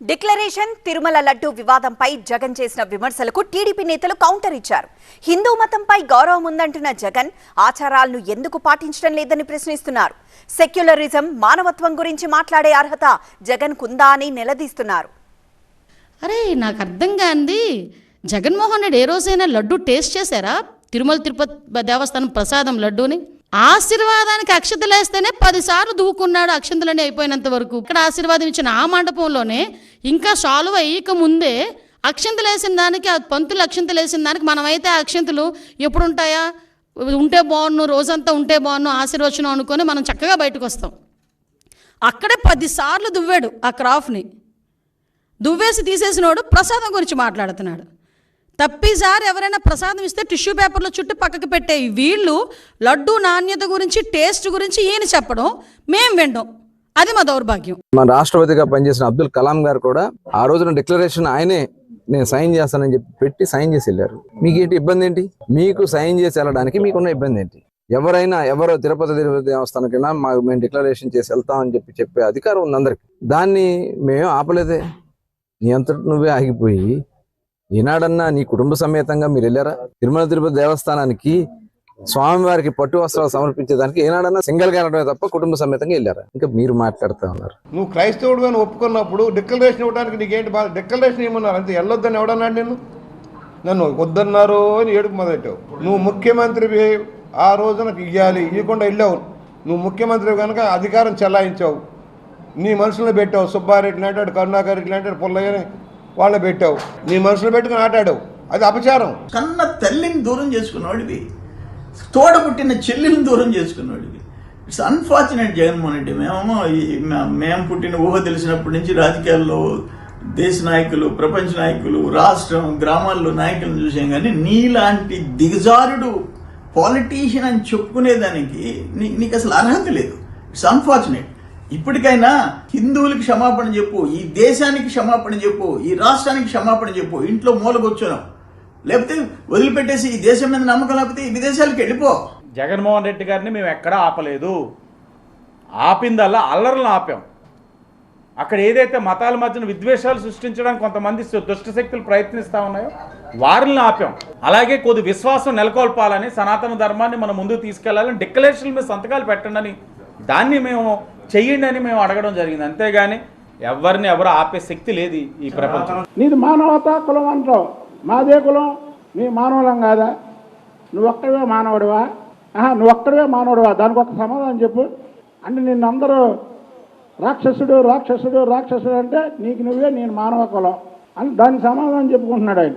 Declaration Tirumala laddu వివాదంపై జగన్ చేసిన విమర్శలకు టీడీపీ నేతలు కౌంటర్ ఇచ్చారు. హిందూ మతంపై గౌరవం ఉందంటున్న జగన్ ఆచారాలను ఎందుకు పాటించడం లేదని ప్రశ్నిస్తున్నారు. సెక్యులరిజం మానవత్వం గురించి మాట్లాడే అర్హత జగన్ కుందా అని నిలదీస్తున్నారు. అరే నాకు అర్థం కాంది. జగన్మోహన్ రెడ్డి ఏ రోజైనా లడ్డు టేస్ట్ చేశారా? తిరుమల తిరుపతి దేవస్థానం ప్రసాదం లడ్డూని? ఆశీర్వాదానికి అక్షతలేస్తేనే పదిసార్లు దూకున్నాడు అక్షంతలని అయిపోయినంత వరకు. ఇక్కడ ఆశీర్వాదం ఇచ్చిన ఆ మండపంలోనే ఇంకా సాల్వ్ అయ్యక ముందే అక్షంతలేసిన దానికి ఆ పంతులు అక్షంతలేసిన దానికి మనమైతే ఆ అక్షంతలు ఎప్పుడు ఉంటాయా ఉంటే బాగున్ను రోజంతా ఉంటే బాగున్ను ఆశీర్వచనం అనుకొని మనం చక్కగా బయటకు వస్తాం అక్కడే పదిసార్లు దువ్వాడు ఆ క్రాఫ్ని దువ్వేసి తీసేసినోడు ప్రసాదం గురించి మాట్లాడుతున్నాడు. తప్పిసారి ఎవరైనా ప్రసాదం ఇస్తే టిష్యూ పేపర్లో చుట్టూ పక్కకు పెట్టే వీళ్ళు లడ్డు నాణ్యత గురించి టేస్ట్ గురించి ఈయన చెప్పడం మేం వినడం. అది మా దౌర్భాగ్యం. మన రాష్ట్రపతిగా పనిచేసిన అబ్దుల్ కలాం గారు కూడా ఆ రోజున డిక్లరేషన్ ఆయనే నేను సైన్ చేస్తానని చెప్పి పెట్టి సైన్ చేసి వెళ్ళారు. మీకు ఏంటి ఇబ్బంది ఏంటి మీకు సైన్ చేసి వెళ్ళడానికి మీకున్న ఇబ్బంది ఏంటి ఎవరైనా ఎవరో తిరుపతి తిరుపతి దేవస్థానకైనా మా మేము డిక్లరేషన్ చేసి వెళ్తామని చెప్పి చెప్పే అధికారం ఉంది అందరికి. దాన్ని మేము ఆపలేదే. నీ అంతటి నువ్వే ఆగిపోయి ఈనాడన్నా నీ కుటుంబ సమేతంగా మీరు వెళ్ళారా? తిరుమల తిరుపతి దేవస్థానానికి స్వామివారికి పట్టు వస్త్రాలు సమర్పించేదానికి ఏనాడన్నా సింగిల్గా వెళ్ళడమే తప్ప కుటుంబ సమేతంగా వెళ్ళారా? ఇంకా మీరు మాట్లాడుతూ ఉన్నారు. నువ్వు క్రైస్తవుడు అని ఒప్పుకున్నప్పుడు డిక్లరేషన్ ఇవ్వడానికి నీకేంటి బాధ? డిక్లరేషన్ ఇవ్వమన్నారు అంతే వెళ్ళొద్దని ఎవడన్నాడు నేను నన్ను? వద్దన్నారు అని ఏడుపు మొదలెట్టావు. నువ్వు ముఖ్యమంత్రివి ఆ రోజున ఇవ్వాలి ఇవ్వకుండా వెళ్ళావు. నువ్వు ముఖ్యమంత్రి కనుక అధికారం చెలాయించావు. నీ మనుషులను పెట్టావు. సుబ్బారెడ్డి లాంటాడు కరుణాకర్ రెడ్డి లాంటాడు పుల్లయ్యని వాళ్ళు పెట్టావు. నీ మనుషులు పెట్టుకుని ఆటాడావు. అది అపచారం. కన్న తల్లిని దూరం చేసుకున్నవాడివి. తోడ పుట్టిన చెల్లిని దూరం చేసుకున్నవాడివి. It's unfortunate Jaganmohan Reddy. మేము ఈ- మేము పుట్టిన ఊహ తెలిసినప్పటి నుంచి రాజకీయాల్లో దేశ నాయకులు ప్రపంచ నాయకులు రాష్ట్రం గ్రామాల్లో నాయకులను చూసాం కానీ నీలాంటి దిగజారుడు పాలిటీషియన్ అని చెప్పుకునేదానికి నీ నీకు అసలు అర్హత లేదు. ఇట్స్ అన్ఫార్చునేట్ ఇప్పటికైనా హిందువులకి క్షమాపణ చెప్పు ఈ దేశానికి క్షమాపణ చెప్పు ఈ రాష్ట్రానికి క్షమాపణ చెప్పు ఇంట్లో మూలకొచ్చున్నాం లేకపోతే వదిలిపెట్టేసి ఈ దేశం మీద నమ్మకం లేకపోతే ఈ విదేశాలకు వెళ్ళిపో. జగన్మోహన్ రెడ్డి గారిని మేము ఎక్కడా ఆపలేదు. ఆపిందల్లా అల్లర్లను ఆపాం. అక్కడ ఏదైతే మతాల మధ్యన విద్వేషాలు సృష్టించడానికి కొంతమంది సు- దుష్ట శక్తులు ఉన్నాయో వారిని ఆపాం. అలాగే కొద్ది విశ్వాసం నెలకొల్పాలని సనాతన ధర్మాన్ని మనం ముందుకు తీసుకెళ్ళాలని డిక్లరేషన్ మీద సంతకాలు పెట్టండి అని దాన్ని మేము చెయ్యండి అని మేము అడగడం జరిగింది. అంతేగాని ఎవరిని ఎవరు ఆపే శక్తి లేదు ఈ- ప్రపంచం నీది మానవత కులం అంటావు. మాదే కులం. నీ మానవులం కాదా? నువ్వు ఒక్కడివే మానవుడివా? ఆహా నువ్వు ఒక్కడివే మానవుడివా? దానికి ఒక సమాధానం చెప్పు. అంటే నిన్ను అందరూ రాక్షసుడు రాక్షసుడు రాక్షసుడు అంటే నీకు నువ్వే నేను మానవ కులం అని దానికి సమాధానం చెప్పుకుంటున్నాడు ఆయన.